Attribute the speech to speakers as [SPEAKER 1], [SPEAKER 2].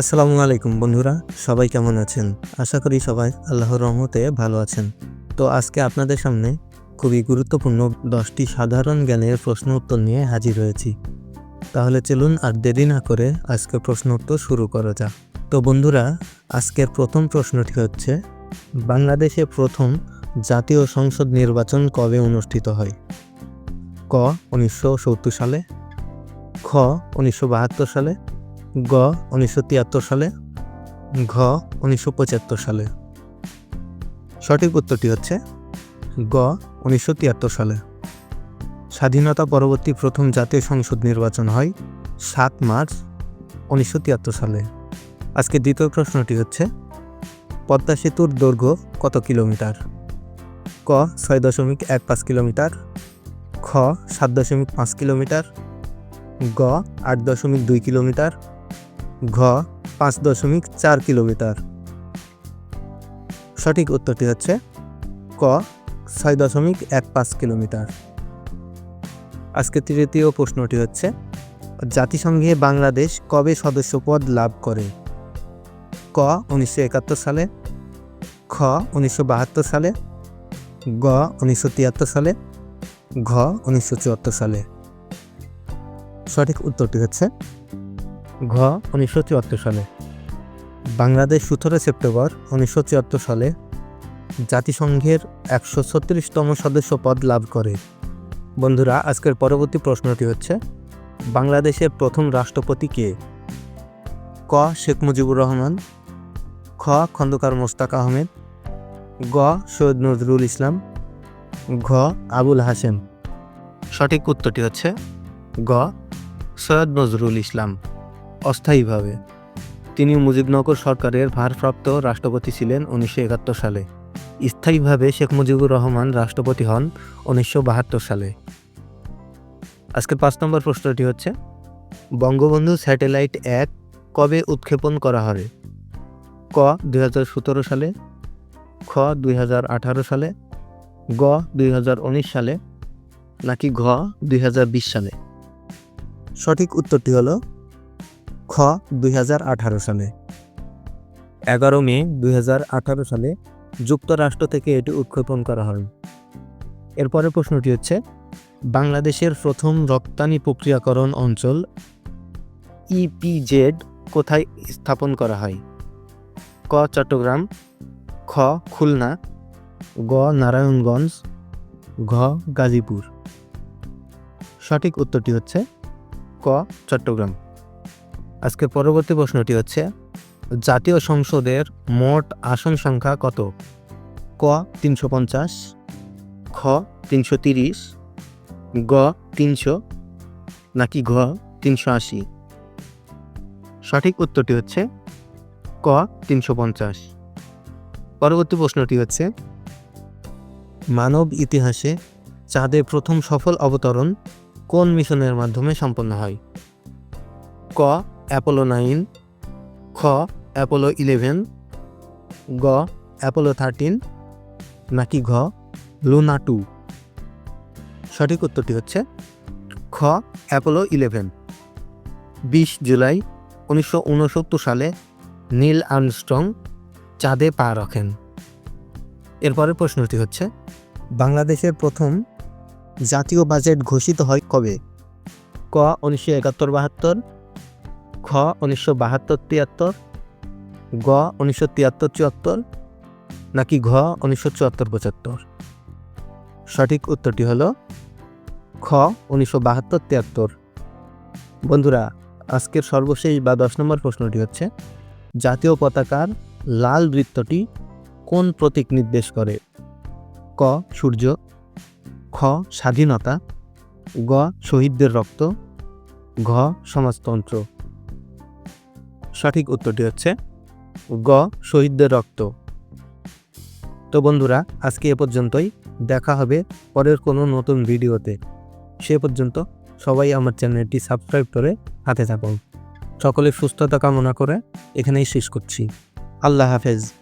[SPEAKER 1] আসসালামু আলাইকুম বন্ধুরা, সবাই কেমন আছেন? আশা করি সবাই আল্লাহর রহমতে ভালো আছেন। তো আজকে আপনাদের সামনে খুবই গুরুত্বপূর্ণ দশটি সাধারণ জ্ঞানের প্রশ্ন উত্তর নিয়ে হাজির হয়েছি। তাহলে চলুন আর দেরি না করে আজকে প্রশ্ন উত্তর শুরু করা যাক। তো বন্ধুরা, আজকের প্রথম প্রশ্নটি হচ্ছে, বাংলাদেশে প্রথম জাতীয় সংসদ নির্বাচন কবে অনুষ্ঠিত হয়? ক উনিশশো সত্তর সালে, খ উনিশশো বাহাত্তর সালে গ, উনিশশো তিয়াত্তর সালে, ঘ, উনিশশো পঁচাত্তর সালে। সঠিক উত্তরটি হচ্ছে গ, উনিশশো তিয়াত্তর সালে। স্বাধীনতা পরবর্তী প্রথম জাতীয় সংসদ নির্বাচন হয় সাত মার্চ, উনিশশো তিয়াত্তর সালে। আজকে দ্বিতীয় প্রশ্নটি হচ্ছে পদ্মা সেতুর দৈর্ঘ্য কত কিলোমিটার? ক, ছয় দশমিক এক পাঁচ কিলোমিটার। খ, সাত দশমিক পাঁচ কিলোমিটার। গ, আট দশমিক দুই কিলোমিটার। ঘ, পাঁচ দশমিক চার কিলোমিটার। সঠিক উত্তরটি হচ্ছে ক, ছয় দশমিক এক পাঁচ কিলোমিটার। আজকে তৃতীয় প্রশ্নটি হচ্ছে, জাতিসংঘে বাংলাদেশ কবে সদস্যপদ লাভ করে? ক, উনিশশো একাত্তর সালে, খ, উনিশশো বাহাত্তর সালে, গ, উনিশশো তিয়াত্তর সালে, ঘ, উনিশশো চুয়াত্তর সালে। সঠিক উত্তরটি হচ্ছে ঘ, উনিশশো চুয়াত্তর সালে। বাংলাদেশ সতেরো সেপ্টেম্বর, উনিশশো চুয়াত্তর সালে জাতিসংঘের একশো ছত্রিশতম সদস্য পদ লাভ করে। বন্ধুরা, আজকের পরবর্তী প্রশ্নটি হচ্ছে, বাংলাদেশের প্রথম রাষ্ট্রপতি কে? ক, শেখ মুজিবুর রহমান। খ, খন্দকার মোস্তাক আহমেদ। গ, সৈয়দ নজরুল ইসলাম। ঘ, আবুল হাসেম সঠিক উত্তরটি হচ্ছে, গ, সৈয়দ নজরুল ইসলাম। অস্থায়ীভাবে। তিনি মুজিবনগর সরকারের ভারপ্রাপ্ত রাষ্ট্রপতি ছিলেন উনিশশো একাত্তর সালে। স্থায়ীভাবে শেখ মুজিবুর রহমান রাষ্ট্রপতি হন উনিশশো বাহাত্তর সালে। আজকের পাঁচ নম্বর প্রশ্নটি হচ্ছে, বঙ্গবন্ধু স্যাটেলাইট এক কবে উৎক্ষেপণ করা হয় ক দুই হাজার সতেরো সালে, খ দুই হাজার আঠারো সালে, গ দুই হাজার উনিশ সালে, নাকি ঘ দুই হাজার বিশ সালে? সঠিক উত্তরটি হলো খ, দুই হাজার আঠারো সালে। এগারো মে, দুই হাজার আঠারো সালে যুক্তরাষ্ট্র থেকে এটি উৎক্ষেপণ করা হয়। এরপরের প্রশ্নটি হচ্ছে, বাংলাদেশের প্রথম রপ্তানি প্রক্রিয়াকরণ অঞ্চল ইপিজেড কোথায় স্থাপন করা হয়? ক, চট্টগ্রাম, খ, খুলনা, গ, নারায়ণগঞ্জ, ঘ, গাজীপুর। সঠিক উত্তরটি হচ্ছে ক, চট্টগ্রাম। আজকের পরবর্তী প্রশ্নটি হচ্ছে, জাতীয় সংসদের মোট আসন সংখ্যা কত? ক তিনশো পঞ্চাশ, খ তিনশো তিরিশ, গ তিনশো, নাকি ঘ তিনশো আশি? সঠিক উত্তরটি হচ্ছে, ক তিনশো পঞ্চাশ। পরবর্তী প্রশ্নটি হচ্ছে, মানব ইতিহাসে চাঁদে প্রথম সফল অবতরণ কোন মিশনের মাধ্যমে সম্পন্ন হয়? ক অ্যাপোলো নাইন খ অ্যাপোলো ইলেভেন গ অ্যাপোলো থার্টিন নাকি ঘ লুনা টু সঠিক উত্তরটি হচ্ছে খ অ্যাপোলো ইলেভেন বিশ জুলাই উনিশশো উনসত্তর সালে নীল আর্মস্ট্রং চাঁদে পা রাখেন। এরপরের প্রশ্নটি হচ্ছে, বাংলাদেশের প্রথম জাতীয় বাজেট ঘোষিত হয় কবে? ক, উনিশশো একাত্তর বাহাত্তর খ উনিশশো বাহাত্তর তিয়াত্তর, গ উনিশশো তিয়াত্তর, চুয়াত্তর, নাকি ঘ উনিশশো চুয়াত্তর পঁচাত্তর? সঠিক উত্তরটি হলো খ উনিশশো বাহাত্তর তিয়াত্তর। বন্ধুরা, আজকের সর্বশেষ বা দশ নম্বর প্রশ্নটি হচ্ছে, জাতীয় পতাকার লাল বৃত্তটি কোন প্রতীক নির্দেশ করে? ক সূর্য, খ স্বাধীনতা, গ শহীদদের রক্ত, ঘ সমাজতন্ত্র। সঠিক উত্তরটি হচ্ছে গ, শহীদদের রক্ত। তো বন্ধুরা, আজকে এ পর্যন্তই। দেখা হবে পরের কোনো নতুন ভিডিওতে। সে পর্যন্ত সবাই আমার চ্যানেলটি সাবস্ক্রাইব করে হাতে থাকুন। সকলে সুস্থতা কামনা করে এখানেই শেষ করছি। আল্লাহ হাফেজ।